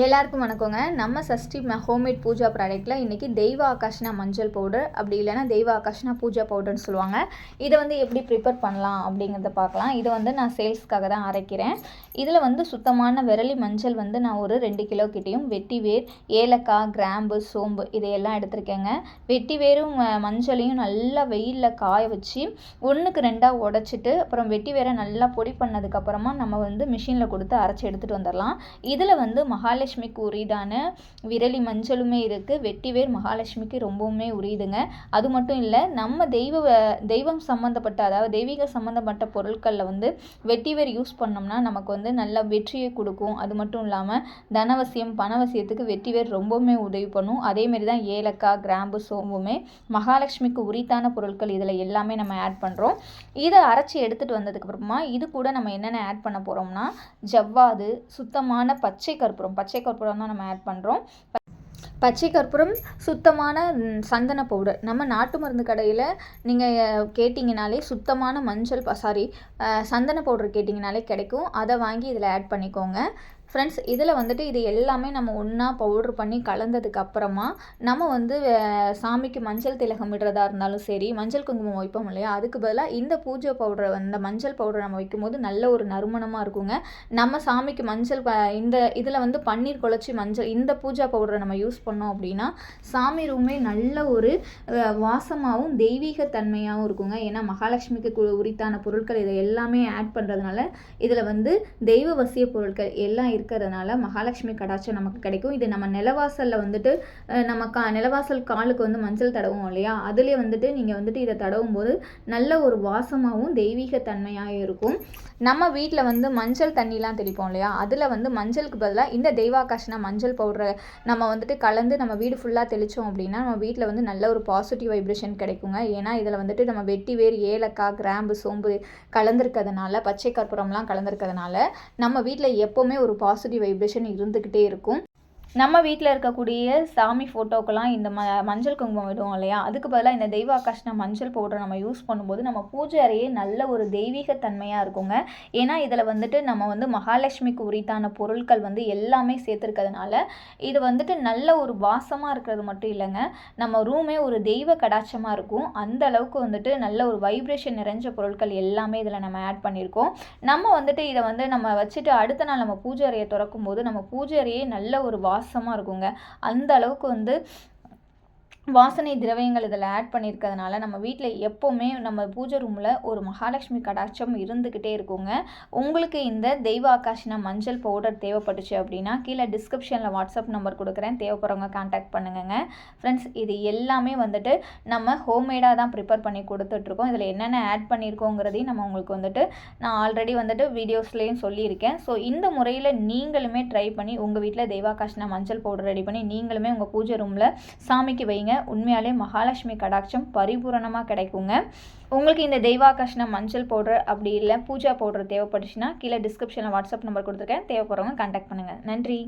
எல்லாருக்கும் வணக்கங்க. நம்ம சஷ்டி ஹோம்மேட் பூஜா ப்ராடக்ட்டில் இன்றைக்கி தெய்வ ஆகாஷ்னா மஞ்சள் பவுடர் அப்படி இல்லைனா தெய்வ ஆகாஷ்னா பூஜா பவுடர்னு சொல்லுவாங்க. இதை வந்து எப்படி ப்ரிப்பேர் பண்ணலாம் அப்படிங்கிறத பார்க்கலாம். இதை வந்து நான் சேல்ஸ்க்காக தான் அரைக்கிறேன். இதில் வந்து சுத்தமான விரலி மஞ்சள் வந்து நான் ஒரு ரெண்டு கிலோ கிட்டேயும் வெட்டி வேர் ஏலக்காய் கிராம்பு சோம்பு இதையெல்லாம் எடுத்திருக்கேங்க. வெட்டி வேரும் மஞ்சளையும் நல்லா வெயிலில் காய வச்சு ஒன்றுக்கு ரெண்டாக உடச்சிட்டு அப்புறம் வெட்டி வேரை நல்லா பொடி பண்ணதுக்கப்புறமா நம்ம வந்து மிஷினில் கொடுத்து அரைச்சி எடுத்துகிட்டு வந்துடலாம். இதில் வந்து மகால மகாலட்சுமிக்கு உரிதான விரலி மஞ்சளுமே இருக்குது வெட்டிவேர் மகாலட்சுமிக்கு ரொம்பவுமே உரியுதுங்க. அது மட்டும் இல்லை நம்ம தெய்வ தெய்வம் சம்மந்தப்பட்ட அதாவது தெய்வீக சம்மந்தப்பட்ட பொருட்களில் வந்து வெட்டிவேர் யூஸ் பண்ணோம்னா நமக்கு வந்து நல்ல வெற்றியை கொடுக்கும். அது மட்டும் இல்லாமல் தனவசியம் பணவசியத்துக்கு வெட்டிவேர் ரொம்பவுமே உதவி பண்ணும். அதேமாரி தான் ஏலக்காய் கிராம்பு சோம்புமே மகாலட்சுமிக்கு உரித்தான பொருட்கள் இதில் எல்லாமே நம்ம ஆட் பண்ணுறோம் இதை அரைச்சி எடுத்துகிட்டு வந்ததுக்கப்புறமா இது கூட நம்ம என்னென்ன ஆட் பண்ண போகிறோம்னா ஜவ்வாது சுத்தமான பச்சை கற்பூரம் பச்சை பச்சை கற்பூரம் தான் நம்ம ஆட் பண்ணுறோம் பச்சை கற்பூரம் சுத்தமான சந்தன பவுடர் நம்ம நாட்டு மருந்து கடையில் நீங்கள் கேட்டிங்கனாலே சுத்தமான மஞ்சள் சாரி சந்தன பவுடர் கேட்டிங்கனாலே கிடைக்கும். அதை வாங்கி இதில் ஆட் பண்ணிக்கோங்க. ஃப்ரெண்ட்ஸ் இதில் வந்துட்டு இது எல்லாமே நம்ம ஒன்றா பவுட்ரு பண்ணி கலந்ததுக்கு அப்புறமா நம்ம வந்து சாமிக்கு மஞ்சள் திலகம் விடுறதா இருந்தாலும் சரி மஞ்சள் குங்குமம் வைப்போம் இல்லையா? அதுக்கு பதிலாக இந்த பூஜை பவுடரை வந்து மஞ்சள் பவுடரை நம்ம வைக்கும்போது நல்ல ஒரு நறுமணமாக இருக்குங்க. நம்ம சாமிக்கு மஞ்சள் இந்த இதில் வந்து பன்னீர் குழச்சி மஞ்சள் இந்த பூஜா பவுடரை நம்ம யூஸ் பண்ணோம் அப்படின்னா சாமி ரூமே நல்ல ஒரு வாசமாகவும் தெய்வீக தன்மையாகவும் இருக்குங்க. ஏன்னா மகாலட்சுமிக்கு உரித்தான பொருட்கள் இதை எல்லாமே ஆட் பண்ணுறதுனால இதில் வந்து தெய்வ வசிய பொருட்கள் எல்லாம் இருக்கிறதுனால மகாலட்சுமி கடாட்சம் நமக்கு கிடைக்கும். இது நம்ம நிலவாசலில் வந்துட்டு நம்ம கா நிலவாசல் காலுக்கு வந்து மஞ்சள் தடவும் இல்லையா? அதுலேயே வந்துட்டு நீங்கள் வந்துட்டு இதை தடவும் போது நல்ல ஒரு வாசமாகவும் தெய்வீக தன்மையாக இருக்கும். நம்ம வீட்டில் வந்து மஞ்சள் தண்ணிலாம் தெளிப்போம் இல்லையா? அதில் வந்து மஞ்சளுக்கு பதிலாக இந்த தெய்வாகாஷனா மஞ்சள் பவுடரை நம்ம வந்துட்டு கலந்து நம்ம வீடு ஃபுல்லாக தெளித்தோம் அப்படின்னா நம்ம வீட்டில் வந்து நல்ல ஒரு பாசிட்டிவ் வைப்ரேஷன் கிடைக்குங்க. ஏன்னா இதில் வந்துட்டு நம்ம வெட்டி வேர் ஏலக்காய் கிராம்பு சோம்பு கலந்துருக்கிறதுனால பச்சை கற்பூரம்லாம் கலந்துருக்கிறதுனால நம்ம வீட்டில் எப்போவுமே ஒரு பாசிட்டிவ் வைப்ரேஷன் இருந்துக்கிட்டே இருக்கும். நம்ம வீட்டில் இருக்கக்கூடிய சாமி ஃபோட்டோக்கெல்லாம் இந்த ம மஞ்சள் குங்குமம் விடுவோம் இல்லையா? அதுக்கு பதிலாக இந்த தெய்வ ஆகாஷ்னா மஞ்சள் பவுடர் நம்ம யூஸ் பண்ணும்போது நம்ம பூஜை அறையே நல்ல ஒரு தெய்வீக தன்மையாக இருக்குங்க. ஏன்னா இதில் வந்துட்டு நம்ம வந்து மகாலட்சுமிக்கு உரித்தான பொருட்கள் வந்து எல்லாமே சேர்த்துருக்கிறதுனால இது வந்துட்டு நல்ல ஒரு வாசமாக இருக்கிறது மட்டும் இல்லைங்க. நம்ம ரூமே ஒரு தெய்வ கடாட்சமாக இருக்கும். அந்த அளவுக்கு வந்துட்டு நல்ல ஒரு வைப்ரேஷன் நிறைஞ்ச பொருட்கள் எல்லாமே இதில் நம்ம ஆட் பண்ணியிருக்கோம். நம்ம வந்துட்டு இதை வந்து நம்ம வச்சுட்டு அடுத்த நாள் நம்ம பூஜை அறையை திறக்கும்போது நம்ம பூஜை அறையே நல்ல ஒரு வா வாசமாக இருக்குங்க. அந்த அளவுக்கு வந்து வாசனை திரவியங்கள் இதில் ஆட் பண்ணியிருக்கிறதுனால நம்ம வீட்டில் எப்போவுமே நம்ம பூஜை ரூமில் ஒரு மகாலட்சுமி கடாட்சம் இருந்துக்கிட்டே இருக்குங்க. உங்களுக்கு இந்த தெய்வ ஆகாஷினா மஞ்சள் பவுடர் தேவைப்பட்டுச்சு அப்படின்னா கீழே டிஸ்கிரிப்ஷனில் வாட்ஸ்அப் நம்பர் கொடுக்குறேன். தேவைப்படுறவங்க காண்டாக்ட் பண்ணுங்கங்க. ஃப்ரெண்ட்ஸ் இது எல்லாமே வந்துட்டு நம்ம ஹோம்மேடாக தான் ப்ரிப்பேர் பண்ணி கொடுத்துட்ருக்கோம். இதில் என்னென்ன ஆட் பண்ணியிருக்கோங்கிறதையும் நம்ம உங்களுக்கு வந்துட்டு நான் ஆல்ரெடி வந்துட்டு வீடியோஸ்லேயும் சொல்லியிருக்கேன். ஸோ இந்த முறையில் நீங்களுமே ட்ரை பண்ணி உங்கள் வீட்டில் தெய்வாகாஷினா மஞ்சள் பவுடர் ரெடி பண்ணி நீங்களுமே உங்கள் பூஜை ரூமில் சாமிக்கு வைங்க. உண்மையாலே மகாலட்சுமி கடாட்சம் பரிபூரணமாக கிடைக்குங்க. உங்களுக்கு இந்த தெய்வாகர்ஷணம் மஞ்சள் பவுடர் அப்படி இல்லை பூஜா பவுடர் தேவைப்பட்டுச்சுன்னா கீழே டிஸ்கிரிப்ஷனில் வாட்ஸ்அப் நம்பர் கொடுத்துருக்கேன். தேவைப்படுறவங்க கான்டாக்ட் பண்ணுங்கள் நன்றி.